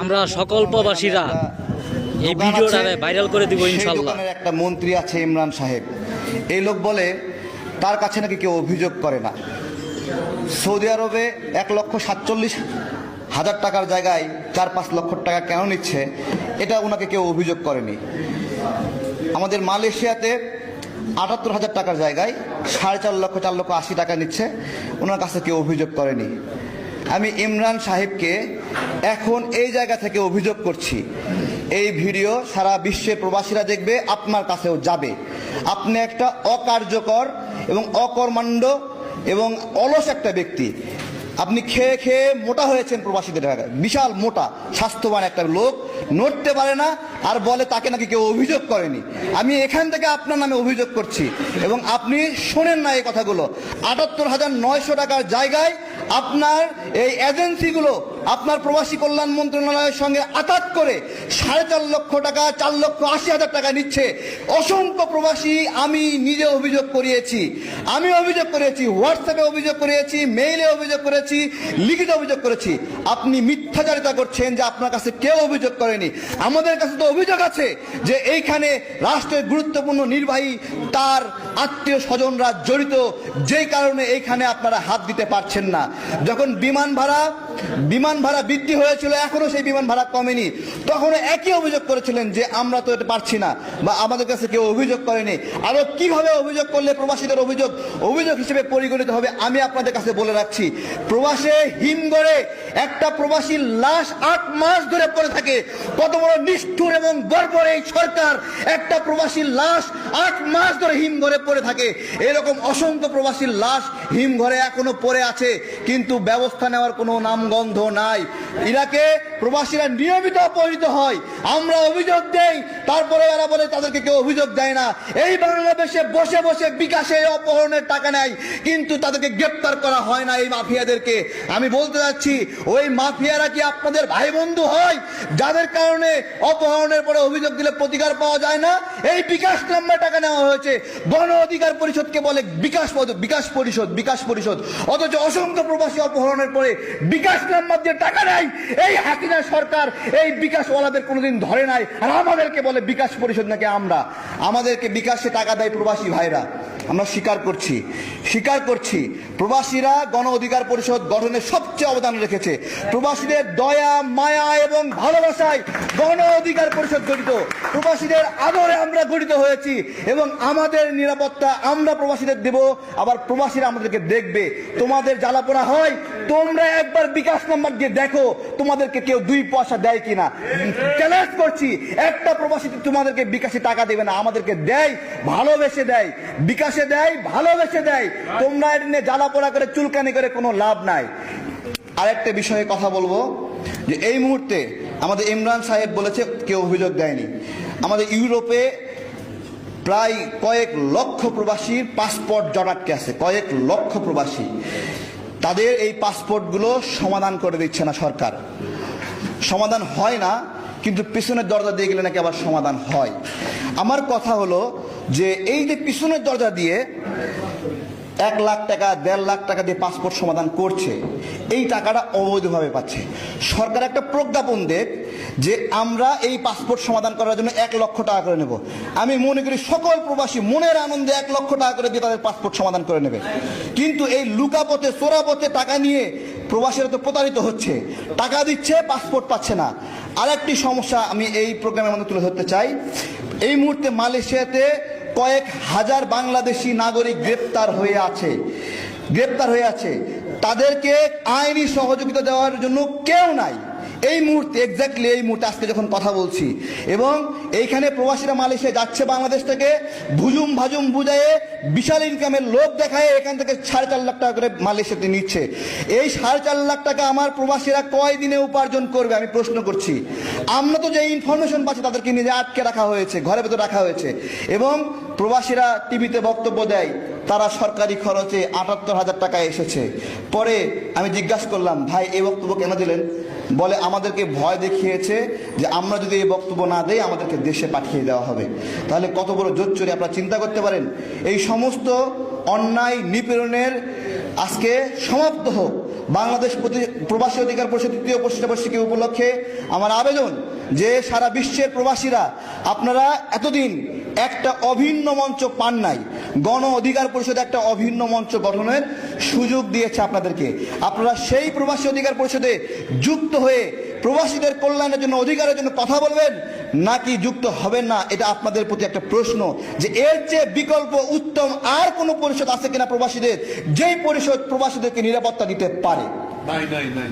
আমরা সকল প্রবাসীরা এই ভিডিওটা ভাইরাল করে দিব ইনশাল্লাহ। একটা মন্ত্রী আছে ইমরান সাহেব। এই লোক বলে তার কাছে নাকি কেউ অভিযোগ করে না। সৌদি আরবে এক লক্ষ সাতচল্লিশ হাজার টাকার জায়গায় চার পাঁচ লক্ষ টাকা কেন নিচ্ছে এটা ওনাকে কেউ অভিযোগ করেনি। আমাদের মালয়েশিয়াতে আটাত্তর হাজার টাকার জায়গায় সাড়ে চার লক্ষ চার লক্ষ আশি টাকা নিচ্ছে ওনার কাছে কেউ অভিযোগ করেনি। আমি ইমরান সাহেবকে এখন এই জায়গা থেকে অভিযোগ করছি। এই ভিডিও সারা বিশ্বের প্রবাসীরা দেখবে, আপনার কাছেও যাবে। আপনি একটা অকার্যকর এবং অকর্মাণ্ড এবং অলস একটা ব্যক্তি। আপনি খেয়ে খেয়ে মোটা হয়েছেন প্রবাসীদের বিশাল মোটা, স্বাস্থ্যবান একটা লোক, নড়তে পারে না আর বলে তাকে নাকি কেউ অভিযোগ করেনি। আমি এখান থেকে আপনার নামে অভিযোগ করছি এবং আপনি শোনেন না এই কথাগুলো। আটাত্তর হাজার নয়শো টাকার জায়গায় আপনার এই এজেন্সিগুলো আপনার প্রবাসী কল্যাণ মন্ত্রণালয়ের সঙ্গে আঘাত করে সাড়ে চার লক্ষ টাকা, চার লক্ষ আশি হাজার টাকা নিচ্ছে। অসংখ্য প্রবাসী আমি নিজে অভিযোগ করিয়েছি। আমি অভিযোগ করেছি, হোয়াটসঅ্যাপে অভিযোগ করিয়েছি, মেইলে অভিযোগ করেছি, লিখিত অভিযোগ করেছি। আপনি মিথ্যাচারিতা করছেন যে আপনার কাছে কেউ অভিযোগ করেনি। আমাদের কাছে তো অভিযোগ আছে যে এইখানে রাষ্ট্রের গুরুত্বপূর্ণ নির্বাহী তার আত্মীয় স্বজনরা জড়িত। যেই কারণে এইখানে আপনারা হাত দিতে পারছেন না। যখন বিমান ভাড়া বিমান ভাড়া বৃদ্ধি হয়েছিল, এখনও সেই বিমান ভাড়া কমেনি। তখন একই অভিযোগ করেছিলেন যে আমরা তো এটা পারছি না বা আমাদের কাছে কেউ অভিযোগ করেনি। আরও কীভাবে অভিযোগ করলে প্রবাসীদের অভিযোগ অভিযোগ হিসেবে পরিগণিত হবে আমি আপনাদের কাছে বলে রাখছি। প্রবাসে হিমগড়ে একটা প্রবাসীর লাশ আট মাস ধরে পড়ে থাকে। কত বড় নিষ্ঠুর এবং বর্বর এই সরকার একটা প্রবাসীর লাশ আট মাস ধরে হিমঘরে পড়ে থাকে। এরকম অসংখ্য প্রবাসীর লাশ হিমঘরে এখনও পড়ে আছে, কিন্তু ব্যবস্থা নেওয়ার কোনো নামগন্ধ নাই। ইরাকে প্রবাসীরা নিয়মিত অপহৃত হয়। আমরা অভিযোগ দেই তারপরে এরা বলে তাদেরকে কেউ অভিযোগ দেয় না। এই বাংলাদেশে বসে বসে বিকাশে অপহরণের টাকা নেয়, কিন্তু তাদেরকে গ্রেপ্তার করা হয় না এই মাফিয়াদেরকে। আমি বলতে যাচ্ছি, ওই মাফিয়ারা কি আপনাদের ভাই বন্ধু হয়, যাদের কারণে অপহরণের পরে অভিযোগ দিলে প্রতিকার পাওয়া যায় না? এই বিকাশ নাম্বার টাকা নেওয়া হয়েছে। গণ অধিকার পরিষদকে বলে বিকাশ বিকাশ পরিষদ বিকাশ পরিষদ। অথচ অসংখ্য প্রবাসী অপহরণের পরে বিকাশ নাম্বার দিয়ে টাকা নেয়। এই হাসিনা সরকার এই বিকাশ ওয়ালাদের কোনোদিন ধরে নাই। আর আমাদেরকে বলে বিকাশ পরিষদ নাকি আমরা? আমাদেরকে বিকাশে টাকা দেয় প্রবাসী ভাইরা। আমরা স্বীকার করছি। স্বীকার করছি, প্রবাসীরা গণ অধিকার পরিষদ গঠনে সবচেয়ে অবদান রেখেছে। প্রবাসীদের দয়া, মায়া এবং ভালোবাসায় গণ অধিকার পরিষদ গঠিত। প্রবাসীদের আদরে আমরা গঠিত হয়েছি এবং আমাদের নিরাপত্তা আমরা প্রবাসীদের দেব। আবার প্রবাসীরা আমাদেরকে দেখবে। তোমাদের জ্বালাপোড়া হয়, তোমরা একবার বিকাশ নাম্বার দিয়ে দেখো তোমাদেরকে কেউ দুই পয়সা দেয় কিনা। চ্যালেঞ্জ করছি, একটা প্রবাসী তোমাদেরকে বিকাশে টাকা দেবে না, আমাদেরকে দেয়, ভালোবেসে দেয়। বিকাশে দেয় ভালোবেসে দেয়। তোমরা এটা নিয়ে জ্বালাপোড়া করে চুলকানি করে কোনো লাভ নাই। আরেকটা বিষয়ে কথা বলব যে এই মুহূর্তে আমাদের ইমরান সাহেব বলেছে কেউ অভিযোগ দেয়নি। আমাদের ইউরোপে প্রায় কয়েক লক্ষ প্রবাসীর পাসপোর্ট জটাটকে আছে কয়েক লক্ষ প্রবাসী। তাদের এই পাসপোর্টগুলো সমাধান করে দিচ্ছে না সরকার। সমাধান হয় না কিন্তু পিছনের দরজা দিয়ে গেলে নাকি আবার সমাধান হয়। আমার কথা হলো যে এই যে পিছনের দরজা দিয়ে এক লাখ টাকা, দেড় লাখ টাকা দিয়ে পাসপোর্ট সমাধান করছে, এই টাকাটা অবৈধভাবে পাচ্ছে। সরকার একটা প্রজ্ঞাপন দেখ যে আমরা এই পাসপোর্ট সমাধান করার জন্য এক লক্ষ টাকা করে নেব। আমি মনে করি সকল প্রবাসী মনের আনন্দে এক লক্ষ টাকা করে দিয়ে তাদের পাসপোর্ট সমাধান করে নেবে। কিন্তু এই লুকাপথে, চোরাপথে টাকা নিয়ে প্রবাসীরা তো প্রতারিত হচ্ছে। টাকা দিচ্ছে, পাসপোর্ট পাচ্ছে না। আরেকটি সমস্যা আমি এই প্রোগ্রামের মধ্যে তুলে ধরতে চাই। এই মুহূর্তে মালয়েশিয়াতে কয়েক হাজার বাংলাদেশি নাগরিক গ্রেপ্তার হয়ে আছে। গ্রেপ্তার হয়ে আছে। তাদেরকে আইনি সহযোগিতা দেওয়ার জন্য কেউ নাই। এই মুহূর্তে এক্স্যাক্টলি এই মুহূর্তে আজকে যখন কথা বলছি, এবং এইখানে প্রবাসীরা মালয়েশিয়া যাচ্ছে বাংলাদেশ থেকে, ভুজুম ভাজুম বুঝায়ে বিশাল ইনকামের লোভ দেখায় এখান থেকে সাড়ে চার লাখ টাকা করে মালয়েশিয়াতে নিচ্ছে। এই সাড়ে চার লাখ টাকা আমার প্রবাসীরা কয় দিনে উপার্জন করবে, আমি প্রশ্ন করছি। আমরা তো যে ইনফরমেশন পাচ্ছি, তাদেরকে নিজে আটকে রাখা হয়েছে ঘরের ভেতর রাখা হয়েছে। এবং প্রবাসীরা টিভিতে বক্তব্য দেয় তারা সরকারি খরচে আটাত্তর হাজার টাকা এসেছে। পরে আমি জিজ্ঞাসা করলাম, ভাই, এই বক্তব্য কেন দিলেন? বলে, আমাদেরকে ভয় দেখিয়েছে যে আমরা যদি এই বক্তব্য না দেই, আমাদেরকে দেশে পাঠিয়ে দেওয়া হবে। তাহলে কত বড় জোর জোচ্চুরি আপনারা চিন্তা করতে পারেন। এই সমস্ত অন্যায় নিপীড়নের আজকে সমাপ্ত হোক। বাংলাদেশ প্রতি- প্রবাসী অধিকার পরিষদ তৃতীয় বর্ষিকী উপলক্ষে আমার আবেদন যে সারা বিশ্বের প্রবাসীরা আপনারা এতদিন একটা অভিন্ন মঞ্চ পান নাই। গণ অধিকার পরিষদ একটা অভিন্ন মঞ্চ গঠনের সুযোগ দিয়েছে আপনাদেরকে। আপনারা সেই প্রবাসী অধিকার পরিষদে যুক্ত হয়ে প্রবাসীদের কল্যাণের জন্য, অধিকারের জন্য কথা বলবেন, নাকি যুক্ত হবেন না? এটা আপনাদের প্রতি একটা প্রশ্ন যে এর চেয়ে বিকল্প, উত্তম আর কোনো পরিষদ আছে কিনা প্রবাসীদের? যেই পরিষদ প্রবাসীদেরকে নিরাপত্তা দিতে পারে। নাই নাই নাই।